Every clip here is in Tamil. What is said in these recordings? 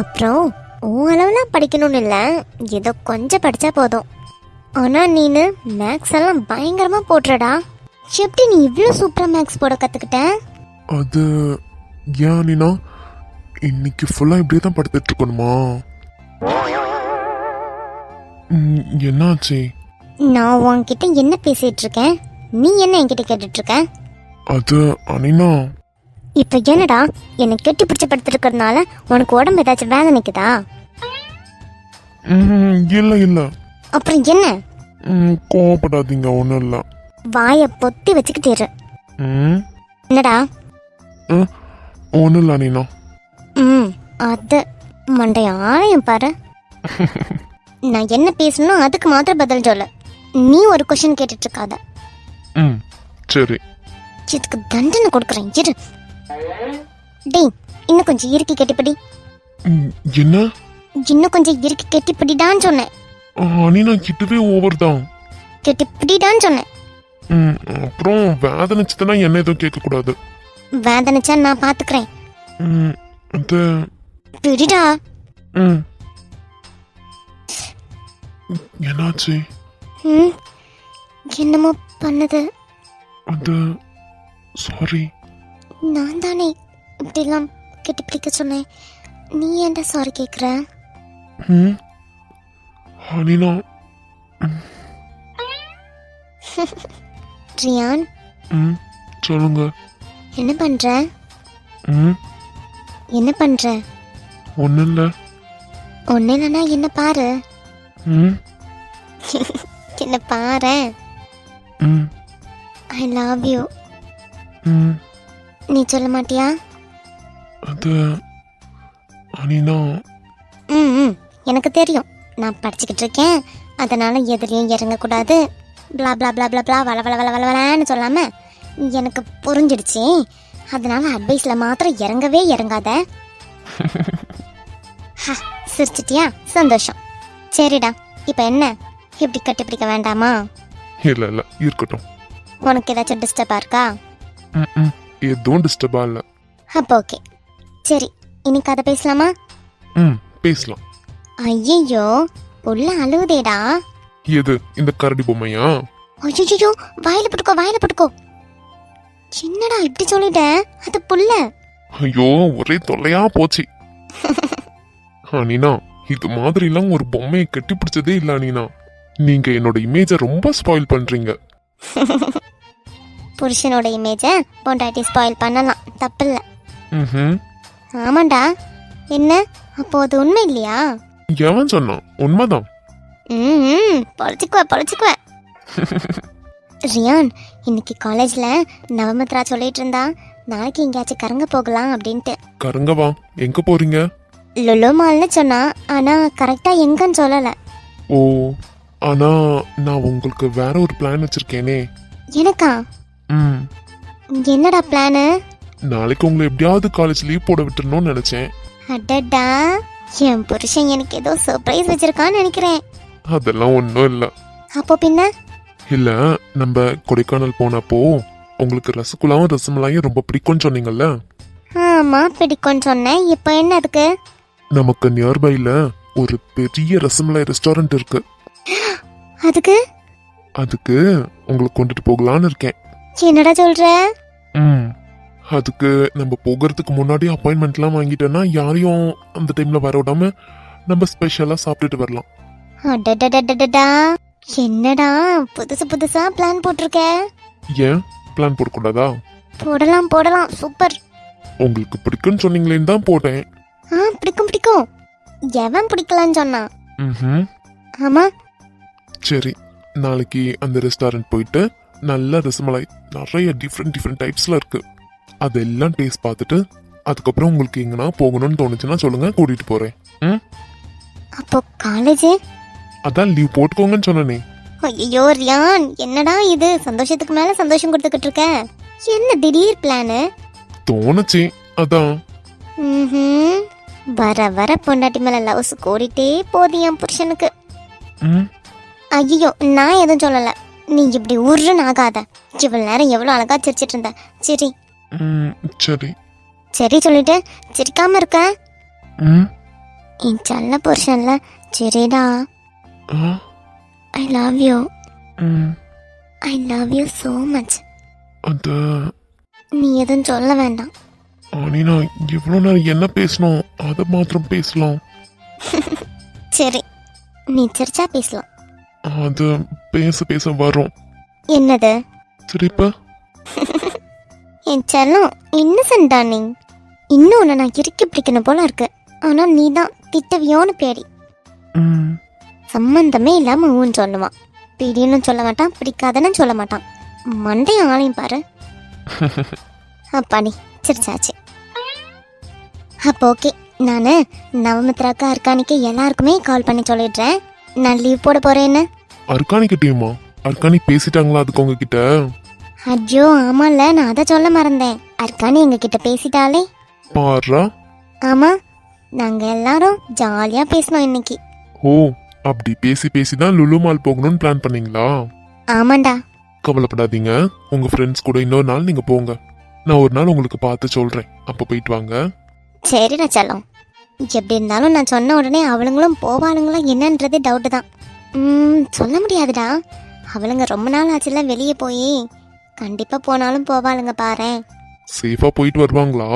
அப்புறம் உன் அளவுலாம் படிக்கணும்னு இல்லை. ஏதோ கொஞ்சம் படித்தா போதும். ஆனால் நீனு மேக்ஸ் எல்லாம் பயங்கரமாக போட்டுறடா. எப்படி நீ இவ்வளோ சூப்பராக மேக்ஸ் போட கற்றுக்கிட்ட அது ஏன் நீனா? இன்னைக்கு ஃபுல்லாக இப்படியே தான் படுத்துட்டு இருக்கணுமா? என்னாச்சு? நான் உன்கிட்ட என்ன பேசிட்டு இருக்கேன்? நீ என்ன என்கிட்ட கேட்டுட்டு இருக்க? அது அனினா. இப்போ என்னடா? என்னை கெட்டி பிடிச்சி படுத்துருக்கறதுனால உனக்கு உடம்பு ஏதாச்சும் வேதனைக்குதா ம், இல்லை இல்லை. அப்புறம் என்ன? கோவப்படாதீங்க ஒன்றும் இல்லை. வாயை பொத்தி வச்சுக்கிட்டு இரு. என்னடா? ஒன்றும் இல்லை அனினா ம் அது மண்டைய ஆலயம் பாரு. நான் என்ன பேசணும் அதுக்கு மாத்திரம் பதில் சொல்ல நீ ஒரு கொஷின் கேட்டுட்டு இருக்காத. ம் சரி. இதுக்கு தண்டனை கொடுக்குறேன்? இரு. டேய் இன்னும் கொஞ்சம் இறுக்கி கெட்டிப்பிடி. என்ன? இன்னும் கொஞ்சம் இறுக்கி கெட்டிப்பிடிடான்னு சொன்னேன். ஆ, அனினா கிட்டவே ஓவர் தான் கெட்டிப்பிடிடான்னு சொன்னேன். அப்புறம் வேதனைச்சதுன்னா என்ன எதுவும் கேட்கக்கூடாது. வேதனைச்சா நான் பாத்துக்கிறேன். அது பிடிடா. ம். என்னாச்சு? என்னமோ பண்ணுது. அது சாரி. நான் தானே இப்படிலாம் கெட்டிப்பிடிக்க சொன்னேன். நீ ஏன்டா சாரி கேட்குற ம்? அனினா. ரியான்? ம் சொல்லுங்க. என்ன பண்ற? ம்? என்ன பண்ற? ஒன்றும் இல்லை ஒன்னு இல்லைன்னா என்ன பாரு. ம்? என்ன பாரு. ம். ஐ லவ் யூ ம். நீ சொல்ல மாட்டியா? அது அனினா ம் ம். எனக்கு தெரியும். நான் படிச்சுக்கிட்டு இருக்கேன். அதனால எதுலேயும் இறங்கக்கூடாது. blah blah blah blah blah வள வள வள வள வளன்னு சொல்லாம எனக்கு புரிஞ்சிடுச்சு. அதனால அட்வைஸில் மாத்திரம் இறங்கவே இறங்காத. சிரிச்சிட்டியா? சந்தோஷம். சரிடா. இப்போ என்ன? இப்படி கட்டிப்பிடிக்க வேண்டாமா? இல்லை இல்லை. இருக்கட்டும். உனக்கு ஏதாச்சும் டிஸ்டர்பாக இருக்கா? எதுவும் டிஸ்டர்பாக இல்லை. அப்போ ஓகே சரி இனி கதை பேசலாமா? ம் பேசலாம். ஐயோ புள்ள அழுவுதேடா. எது இந்த கரடி பொம்மையா? ஐயோ வாயில போட்டுக்கோ வாயில போட்டுக்கோ. என்னடா இப்படி சொல்லிட்டேன் அது புள்ள ஐயோ ஒரே தொல்லையா போச்சு. அனினா இது மாதிரிலாம் ஒரு பொம்மையை கட்டி பிடிச்சதே இல்ல அனினா நீங்க என்னோட இமேஜை ரொம்ப ஸ்பாயில் பண்றீங்க. புருஷனோட இமேஜை பொண்டாட்டி ஸ்பாயில் பண்ணலாம். தப்பில்ல. ம்ஹும். ஆமாண்டா. என்ன? அப்போ அது உண்மை இல்லையா? எவன் சொன்னான்? உண்மைதான். ம் பொழைச்சிக்குவ பொழைச்சிக்குவ. ரியான் இன்னைக்கு காலேஜ்ல நவமித்ரா சொல்லிட்டு இருந்தா நாளைக்கு எங்கேயாச்சும் கறங்க போகலாம் அப்படின்ட்டு. கருங்கவா எங்க போறீங்க? லுலு மால்னு சொன்னா ஆனா கரெக்டா எங்கன்னு சொல்லல. ஓ ஆனா நான் உங்களுக்கு வேற ஒரு பிளான் வச்சிருக்கேனே. எனக்கா? என்னடா பிளானு? நாளைக்கு உங்களை எப்படியாவது காலேஜ் லீவ் போட விட்டுறணும்னு நினைச்சேன். அடடா என் புருஷன் எனக்கு ஏதோ சர்ப்ரைஸ் வச்சிருக்கான்னு நினைக்கிறேன். அதெல்லாம் ஒன்றும் இல்லை. அப்போ பின்ன? இல்ல நம்ம கொடைக்கானல் போனப்போ உங்களுக்கு ரசகுல்லாவும் ரசமலாயும் ரொம்ப பிடிக்கும்னு சொன்னீங்கல்ல? ஆமா பிடிக்கும்னு சொன்னேன். இப்போ என்ன அதுக்கு? நமக்கு நியர்பைல ஒரு பெரிய ரசமலாய் ரெஸ்டாரண்ட் இருக்கு. அதுக்கு? அதுக்கு உங்களை கொண்டுட்டு போகலான்னு இருக்கேன். என்னடா சொல்ற? ம். அதுக்கு நம்ம போகிறதுக்கு முன்னாடி அப்பாயின்மெண்ட்லாம் வாங்கிட்டோன்னா யாரையும் அந்த டைம்ல வர விடாம நம்ம ஸ்பெஷலா சாப்பிட்டுட்டு வரலாம். அடடடடடடா. என்னடா புதுசு புதுசா பிளான் போட்டிருக்க? ஏன்? பிளான் போடக்கூடாதா? போடலாம் போடலாம். சூப்பர். உங்களுக்கு பிடிக்கும்னு சொன்னீங்களேன்னு தான் போட்டேன். ஆ பிடிக்கும் பிடிக்கும். எவன் பிடிக்கலான்னு சொன்னான் ம் ஆமா. சரி நாளைக்கு அந்த ரெஸ்டாரண்ட் போயிட்டு நல்ல ரசமலாய் நிறைய டிஃப்ரெண்ட் டிஃப்ரெண்ட் டைப்ஸ்ல இருக்கு. அதெல்லாம் டேஸ்ட் பார்த்துட்டு அதுக்கப்புறம் உங்களுக்கு எங்கன்னா போகணும்னு தோணுச்சுன்னா சொல்லுங்க கூட்டிட்டு போறேன். ம்? அப்போ காலேஜ் அதான் லீவ் போட்டுக்கோங்கன்னு சொன்னனே. ஐயோ ரியான் என்னடா இது? சந்தோஷத்துக்கு மேல சந்தோஷம் கொடுத்துக்கிட்டு இருக்க? என்ன திடீர் பிளானு தோணுச்சு அதான். ம்ஹும். வர வர பொண்டாட்டி மேல லவ்ஸ் கூடிட்டே போகுது என் புருஷனுக்கு. ம்? ஐயோ நான் எதுவும் சொல்லல. நீ இப்படி உருன்னு ஆகாத. இவ்வளவு நேரம் எவ்வளவு அழகா சிரிச்சிட்டு இருந்த. சரி. ம், சரி. சரி சொல்லிட்டு சிரிக்காம இருக்க. ம். என் செல்ல புருஷன்ல சரிடா. ஆ? ஐ லவ் யூ ம். I love you so much அந்த நீ எதுவும் சொல்ல வேண்டாம். அனினா இவ்வளோ நேரம் என்ன பேசணும்? அதை மாத்திரம் பேசலாம். சரி. நீ சிரிச்சா பேசலாம். அது பேச பேச வரும். என்னது? சரி இப்ப என் செல்லம் இன்னசென்டா நீ? இன்னும் உன்னை நான் இறுக்கி பிடிக்கணும் போல இருக்கு. ஆனா நீ தான் திட்டவியோன்னு பேடி. ம். சம்பந்தமே இல்லாம ஊன்னு சொல்லுவான். பிடின்னு சொல்ல மாட்டான் பிடிக்காதன்னு சொல்ல மாட்டான். மண்டைய ஆளையும் பாரு. அப்பாடி சிரிச்சாச்சு. அப்போ ஓகே நான் நவமித்ராக்கு அர்க்கானிக்கு எல்லாருக்குமே கால் பண்ணி சொல்லிடுறேன். நான் லீவ் போட போறேன்னு. அர்க்கானி கிட்டேயுமா அர்க்கானி பேசிட்டாங்களா அதுக்கு உங்ககிட்ட? ஐயோ ஆமால நான் அதை சொல்ல மறந்தேன். அர்க்கானி எங்க கிட்ட பேசிட்டாலே. பாருடா ஆமா நாங்க எல்லாரும் ஜாலியா பேசணும் இன்னைக்கு. ஓ அப்படி பேசி பேசி தான் லுலு மால் போகணும்னு பிளான் பண்ணீங்களா? ஆமாண்டா. கவலைப்படாதீங்க. உங்க ஃப்ரெண்ட்ஸ் கூட இன்னொரு நாள் நீங்க போங்க. நான் ஒரு நாள் உங்களுக்கு பார்த்து சொல்றேன். அப்ப போயிட்டு வாங்க. சரிடா செல்லம். எப்படி இருந்தாலும் நான் சொன்ன உடனே அவளுங்களும் போவாளுங்களா என்னன்றதே டவுட்டு தான். சொல்ல முடியாதுடா. அவளுங்க ரொம்ப நாள் ஆச்சுல வெளியே போய். கண்டிப்பா போனாலும் போவாளுங்க பாரேன். சேஃபா போயிட்டு வருவாங்களா?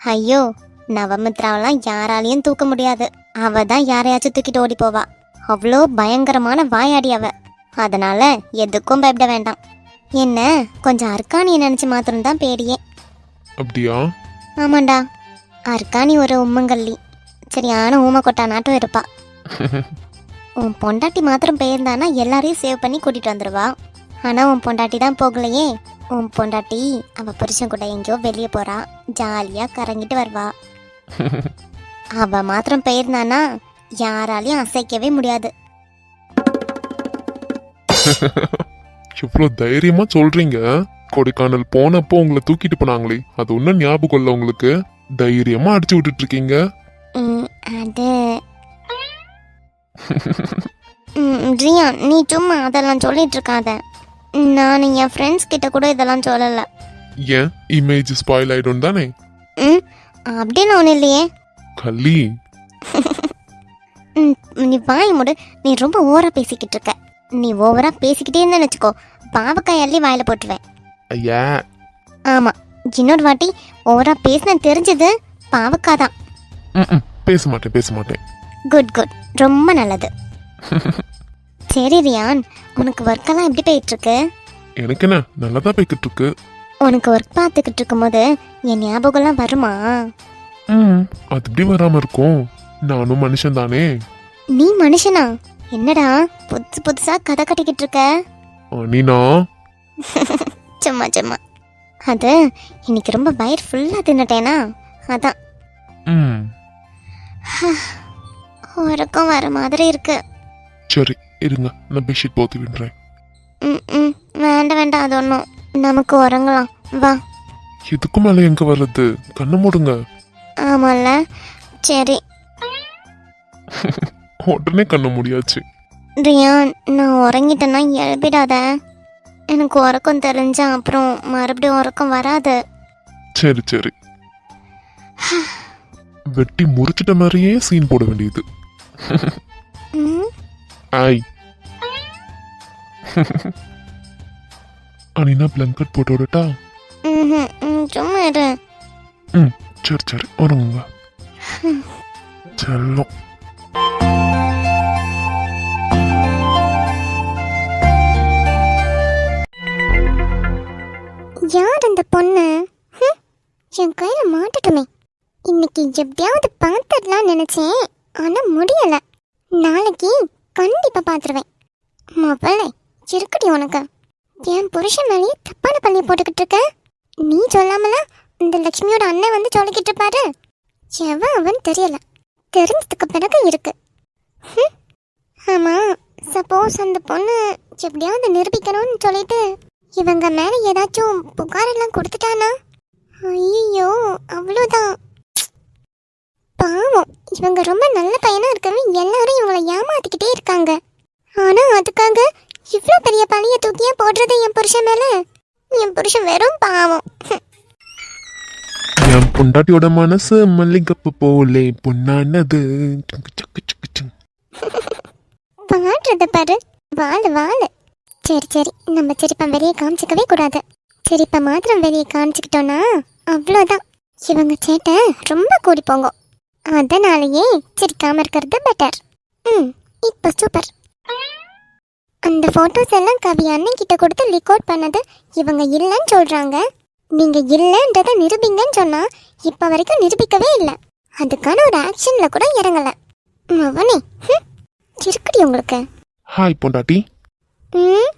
ஐயோ நவமித்ராவெல்லாம் யாராலையும் தூக்க முடியாது. அவ தான் யாரையாச்சும் தூக்கிட்டு ஓடி போவா. அவ்வளோ பயங்கரமான வாயாடி அவ. அதனால எதுக்கும் பயப்பட வேண்டாம். என்ன கொஞ்சம் அர்க்கானியை நினைச்சு மாத்திரம் தான் பேடியே. அப்படியா? ஆமாண்டா. அர்க்கானி ஒரு உம்மங்கல்லி. சரியான ஊமை கொட்டா நாட்டம் இருப்பா உன் பொண்டாட்டி மாத்திரம் போயிருந்தானா எல்லாரையும் சேவ் பண்ணி கூட்டிட்டு வந்துருவா. ஆனா உன் பொண்டாட்டி தான் போகலையே. உன் பொண்டாட்டி அவ புருஷன் கூட எங்கேயோ வெளியே போறா. ஜாலியா கறங்கிட்டு வருவா. அவ மாத்திரம் போயிருந்தானா யாராலையும் அசைக்கவே முடியாது. இவ்வளோ தைரியமா சொல்றீங்க. கொடைக்கானல் போனப்போ உங்களை தூக்கிட்டு போனாங்களே. அது ஒன்றும் ஞாபகம் இல்லை உங்களுக்கு. தைரியமா அடிச்சு விட்டுட்டு இருக்கீங்க. அது ரியா நீ சும்மா அதெல்லாம் சொல்லிட்டு இருக்காத. நான் என் ஃப்ரெண்ட்ஸ் கிட்ட கூட இதெல்லாம் சொல்லல. ஏன்? இமேஜ் ஸ்பாயில் ஆயிடும் தானே? ம் அப்படின்னு ஒன்றும் இல்லையே. கள்ளி. ம், நீ வாய் மூடு. நீ ரொம்ப ஓவரா பேசிக்கிட்டு இருக்க. நீ ஓவரா பேசிக்கிட்டே இருந்தேன்னு வச்சுக்கோ. பாவக்காய் அள்ளி வாயில போட்டுருவேன். ஐயா. ஆமா. இன்னொரு வாட்டி ஓவரா பேசின தெரிஞ்சது பாவக்காய் தான். பேச மாட்டேன் பேச மாட்டேன். குட் குட் ரொம்ப நல்லது. சரி ரியான். உனக்கு ஒர்க்கெல்லாம் எப்படி போயிட்டு இருக்கு எனக்கு என்ன நல்லா தான் போய்கிட்டு இருக்கு உனக்கு ஒர்க் பார்த்துக்கிட்டு இருக்கும்போது என் ஞாபகம்லாம் வருமா? ம் அது எப்படி வராம இருக்கும்? நானும் மனுஷன் தானே. நீ மனுஷனா? என்னடா புதுசு புதுசா கதை கட்டிக்கிட்டு இருக்க? அனினா? சும்மா சும்மா. அது இன்னைக்கு ரொம்ப வயிறு ஃபுல்லாக தின்னுட்டேனா? அதான். ம். உறக்கம் வர மாதிரி இருக்கு. சரி இருங்க நான் பெட்ஷீட் போத்தி விடுறேன். ம் ம் வேண்டாம் வேண்டாம் அது ஒன்றும் நமக்கு உறங்கலாம். வா. இதுக்கு மேலே எங்க வர்றது? கண்ணை மூடுங்க. ஆமாம்ல சரி. உடனே கண்ணை முடியாச்சு. ரியான் நான் உறங்கிட்டேன்னா எழுப்பிடாத. எனக்கு உறக்கம் தெரிஞ்சா அப்புறம் மறுபடியும் உறக்கம் வராது. சரி சரி. வெட்டி முறிச்சிட்ட மாதிரியே சீன் போட வேண்டியது. ஆய். அனினா பிளங்கட் போட்டு விடட்டா? சும்மா இரு. ம் சரி சரி. உறங்குங்க செல்லம். யார் அந்த பொண்ணு? என் கையில மாட்டட்டுமே. இன்னைக்கு எப்படியாவது பார்த்துடலாம் நினைச்சேன். ஆனா முடியல. நாளைக்கு கண்டிப்பா பார்த்துருவேன் மவளே இருக்கடி உனக்கு. என் புருஷன் மேலேயே தப்பான பள்ளியை போட்டுக்கிட்டு இருக்க. நீ சொல்லாமல இந்த லக்ஷ்மியோட அண்ணன் வந்து சொல்லிக்கிட்டு இருப்பாரு? எவன் அவன் தெரியல. தெரிஞ்சதுக்கு பிறகு இருக்கு. ஹம், ஆமா சப்போஸ் அந்த பொண்ணு எப்படியாவது நிரூபிக்கணும்னு சொல்லிட்டு இவங்க மேலே ஏதாச்சும் புகாரெல்லாம் கொடுத்துட்டானா? ஐயோ அவ்வளோதான் பாவம். இவங்க ரொம்ப நல்ல பையனா இருக்கிறவங்க எல்லாரும் இவங்களை ஏமாத்திக்கிட்டே இருக்காங்க. ஆனா அதுக்காக இவ்வளோ பெரிய பழிய தூக்கியா போடுறது என் புருஷன் மேல? என் புருஷன் வெறும் பாவம். என் பொண்டாட்டியோட மனசு மல்லிகப்பு போலே பொன்னானது. பாடுறத பாரு. வாழு வாழு. சரி சரி. நம்ம சிரிப்பை வெளியே காமிச்சிக்கவே கூடாது. சிரிப்பை மாத்திரம் வெளியே காமிச்சிக்கிட்டோன்னா அவ்வளோதான். இவங்க சேட்டை ரொம்ப கூடி போங்க அதனாலேயே சிரிக்காம இருக்கிறது பெட்டர் ம் இப்போ சூப்பர் அந்த ஃபோட்டோஸ் எல்லாம் கவி அண்ணன் கிட்ட கொடுத்து ரெக்கார்ட் பண்ணது இவங்க இல்லைன்னு சொல்றாங்க. நீங்க இல்லைன்றதை நிரூபிங்கன்னு சொன்னா இப்ப வரைக்கும் நிரூபிக்கவே இல்லை. அதுக்கான ஒரு ஆக்ஷன்ல கூட இறங்கல. மவனே இருக்குடி உங்களுக்கு. ஹாய் பொண்டாட்டி. ம்?